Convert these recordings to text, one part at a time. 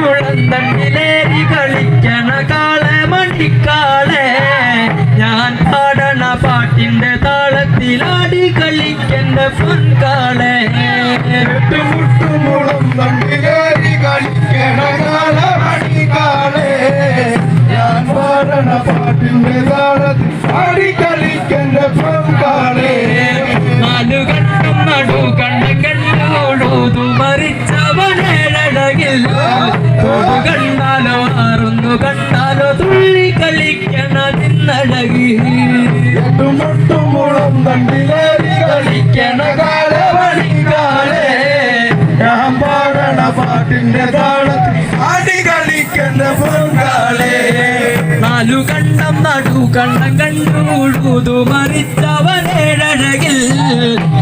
മുളന്തണ്ടിലേരി കളിക്കണ കാളെ മണ്ടിക്കാളെ. ഞാൻ പാടണ പാട്ടിന്റെ താളത്തിലാടി കളിക്കണ്ട പൊൻകാളെ. മുട്ടുമുട്ടുമുളും തണ്ടിലേറി കളിക്കണ കാലമണിക്കാളേ ഞാൻ പാടണ പാട്ടിന്റെ താളത്തിൽ നിന്നഴകി മുട്ടുമുട്ടുമുളും തണ്ടിലേറി കളിക്കണ കാലമണിക്കാളേ ഞാൻ പാടണ പാട്ടിന്റെ താളത്തിൽ ആടി കളിക്കണ്ട പൊങ്കാളേ നാലു കണ്ടം നടു കണ്ടം കണ്ടുകൂടൂതു മറിച്ചവനേഴകിൽ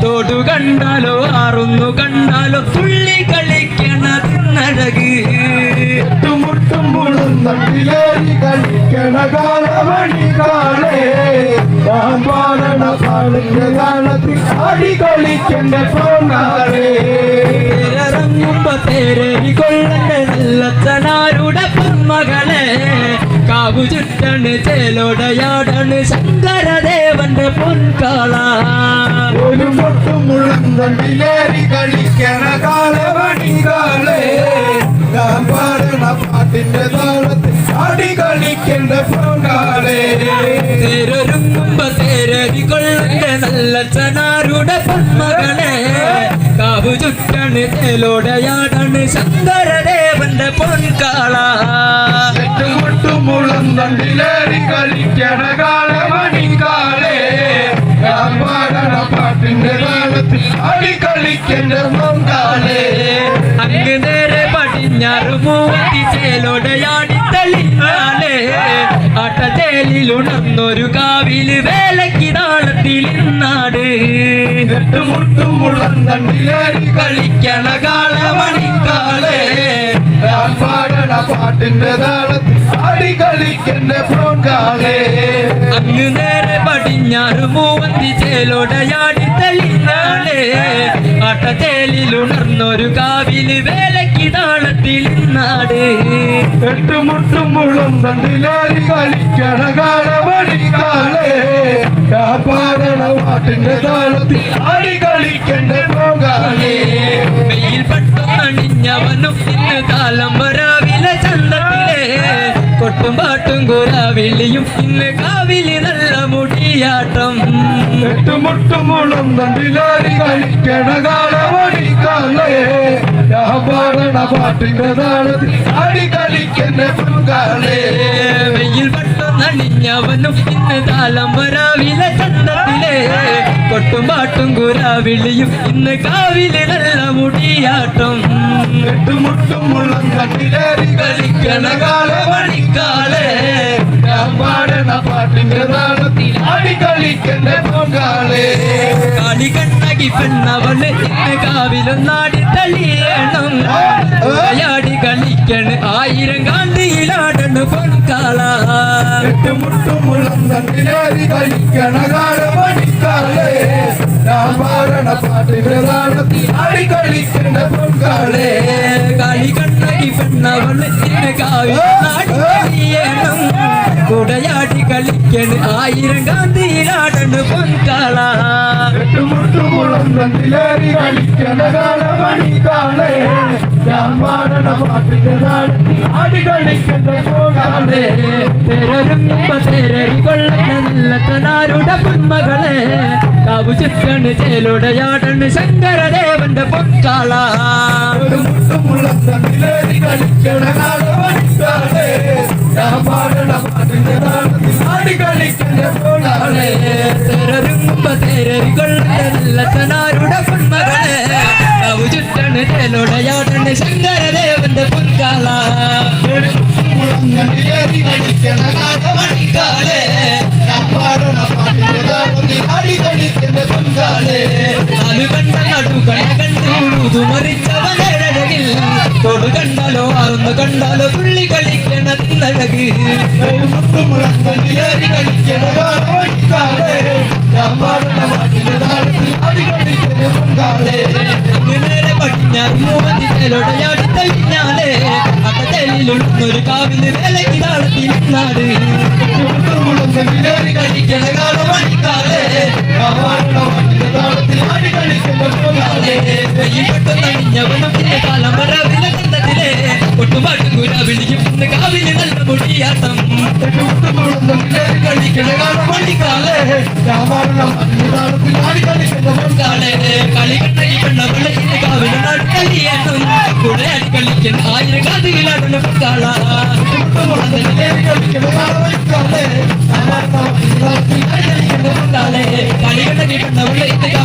തോടു കണ്ടാലോ ആറുന്നു കണ്ടാലോ തുള്ളി കളിക്കണ തിന്നഴക് മുട്ടുമുട്ടും തണ്ടിലേറി കളിക്കണ കാലമണിക്കാളേ താളത്തിൽ ആടി കളിക്കണ്ട പൊങ്കാളേ ഇറങ്ങുമ്പോ തേരേരി കൊള്ളണ്ട നല്ലച്ചനാരുടെ പൊന്മകളെ. കാവു ചുറ്റണ് ചേലോടയാടണ് ശങ്കരദേവന്റെ പൊൻകാള. ഒരു പൊട്ടും മുള്ളം തണ്ടിലേറി കളിക്കണ കാലമണികാളേ ഞാൻ പാടണ പാട്ടിന്റെ താളത്തിൽ അടി കളിക്കണ്ട പൊങ്കാളേ നല്ലച്ചനാരുടെ പൊന്മകളെ കാവു ചുറ്റണ് ചേലോടയാടണ് ശങ്കരദേവന്റെ പൊൻകാള. മുട്ടും മുള്ളം തണ്ടിലേറി കളിക്കണ കാലമണികാളേ ഞാൻ പാടണ പാട്ടിന്റെ താളത്തിൽ അടി കളിക്കണ്ട പൊങ്കാളേ. അങ്ങ് നേരെ പടിഞ്ഞാറ് മൂവത്തി ചേലോടയാടി തെളിഞ്ഞാലേ ആട്ടത്തേലിൽ ഉണർന്നൊരു കാവിൽ വേലയ്ക്ക് താളത്തിൽ ഇന്നാട് മുട്ടും മുള്ളം തണ്ടിലേറി കളിക്കണ കാലമണിക്കാളേ ഞാൻ പാടണ പാട്ടിന്റെ താളത്തിൽ ആടി കളിക്കണ്ട പൊങ്കാളേ അങ്ങ് നേരെ പടിഞ്ഞാറ് മൂവത്തി ചേലോടയാടി തളിഞ്ഞാലേ ആട്ടത്തേലിൽ ഉണർന്നൊരു കാവിൽ വേലയ്ക്ക് താളത്തിൽ നാട് എട്ടുമുട്ടും മുള്ളും തണ്ടിലാരി കളിക്കണ കാലമണി കാലേ. പാടണ പാട്ടിന്റെ താളത്തിൽ ആടി കളിക്കണ്ട പോകാലേ. വെയിൽ പട്ടണിഞ്ഞവനും ഇന്ന് കാലം വരാവിലെ ചന്തത്തിലെ കൊട്ടും പാട്ടും കുരാവിളിയും. ഇന്ന് കാവിലി നല്ല മുടിയാട്ടം. എട്ടുമുട്ടും മുള്ളും തണ്ടിലേറി കളിക്കണ കാലമണിക്കാളേ ഞാൻ പാടണ പാട്ടിന്റെ താളത്തിൽ ആടി കളിക്കുന്ന പൊങ്കാളേ വെയിൽ പട്ടണിഞ്ഞവനും ഇന്ന് കാലം വരാവിലെ ചന്തത്തിലെ. കൊട്ടും പാട്ടും കുരാവിളിയും ഇന്ന് കാവിലെ നല്ല മുടിയാട്ടം എട്ടുമുട്ടും മുള്ളം തണ്ടിലേറി കളിക്കണ കാലമണിക്കാളേ ഞാൻ പാടണ പാട്ടിന്റെ താളത്തിൽ ആടി കളിക്കണ്ട പൊങ്കാളേ. കാളി കണ്ണകി പെണ്ണവൾ ഇന്ന് കാവിലൊന്നാടി തളിയണം എട്ടുമുട്ടും മുള്ളം തണ്ടിലേറി കളിക്കണ പാട്ടിന്റെ താളത്തിൽ ആടി കളിക്കണ്ട പൊങ്കാളേ കാളി കണ്ണകി പെണ്ണവൾ ഇന്ന് കാവിലൊന്നാടി തളിയണം കുടയാടി കളിക്കണ് ആയിരം കാന്തിയിലാടണ് പൊൻകാള എട്ടുമുട്ടും മുള്ളം തണ്ടിലേറി കളിക്കണ കാലമണിക്കാളേ ഞാൻ പാടണ പാട്ടിന്റെ താളത്തിൽ ആടി കളിക്കണ്ട പൊങ്കാളേ തെരരുമ്പ തെരരി കൊള്ളണ നല്ല തനാരുടെ പൊന്മകളെ കാവു ചുറ്റണ് ചേലുടയാടണ് ശങ്കരദേവന്റെ പൊൻകാള മുള്ളം പൊന്മകളെ. കളിക്കണ കാലമണിക്കാളേ ശങ്കരദേവന്റെ പാടണ പാട്ടിന്റെ താളത്തിൽ എന്റെ പങ്കാളെ. നാല് കണ്ട നടുകണ കണ്ടുഴുതു മറിച്ചവനഴകിൽ തൊടു കണ്ടാലോ ആർന്ന് കണ്ടാലോ പുള്ളി കളിക്കണ തിന്നഴക്. നേരെ പടിഞ്ഞാറുമതിലോടയാടി കഴിഞ്ഞാലേ അകത്തേലുള്ളൊരു കാവിന് വേലയ്ക്ക് താളത്തിൽ നാട് കളിക്കണ കാലം രാമായണം കളിക്കണ്ട ഈ പെണ്ണ കളിക്കുന്ന ആയിരം കാതുകളാണ് പൊക്കാള കളിക്കുന്ന நிகழ்ந்த